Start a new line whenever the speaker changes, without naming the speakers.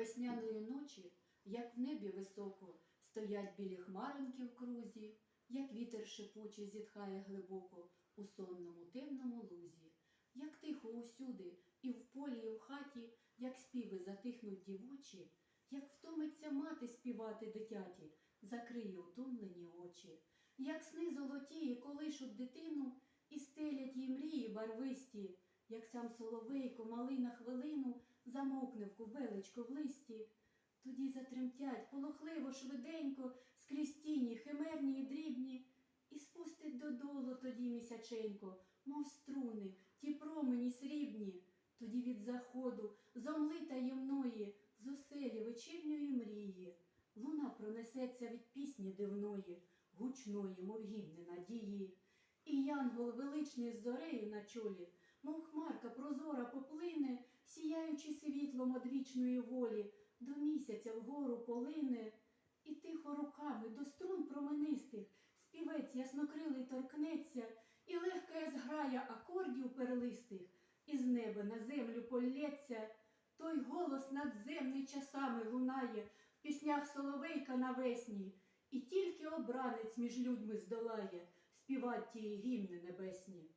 Весняної ночі, як в небі високо, стоять білі хмаринки в крузі, як вітер шипучий зітхає глибоко у сонному темному лузі, як тихо усюди, і в полі, і в хаті, як співи затихнуть дівочі, як втомиться мати співати дитяті, закриє утомлені очі, як сни золотії колишуть дитину і стелять їй мрії барвисті, як сам соловейко малий на хвилину замовкне в кубелечко в листі. Тоді затремтять полохливо, швиденько, скрізь тіні, химерні і дрібні, і спустить додолу тоді місяченько, мов струни, ті промені срібні. Тоді від заходу, зомли таємної, з оселі вечірньої мрії. Луна пронесеться від пісні дивної, гучної, мов гімни надії. І янгол величний з зорею на чолі, мов хмарка прозора поплине, сіяючи світлом одвічної волі, до місяця вгору полине, і тихо руками до струн променистих співець яснокрилий торкнеться, і легка зграя акордів перлистих, із неба на землю полється. Той голос надземний часами лунає в піснях соловейка навесні, і тільки обранець між людьми здолає співать ті гімни небесні.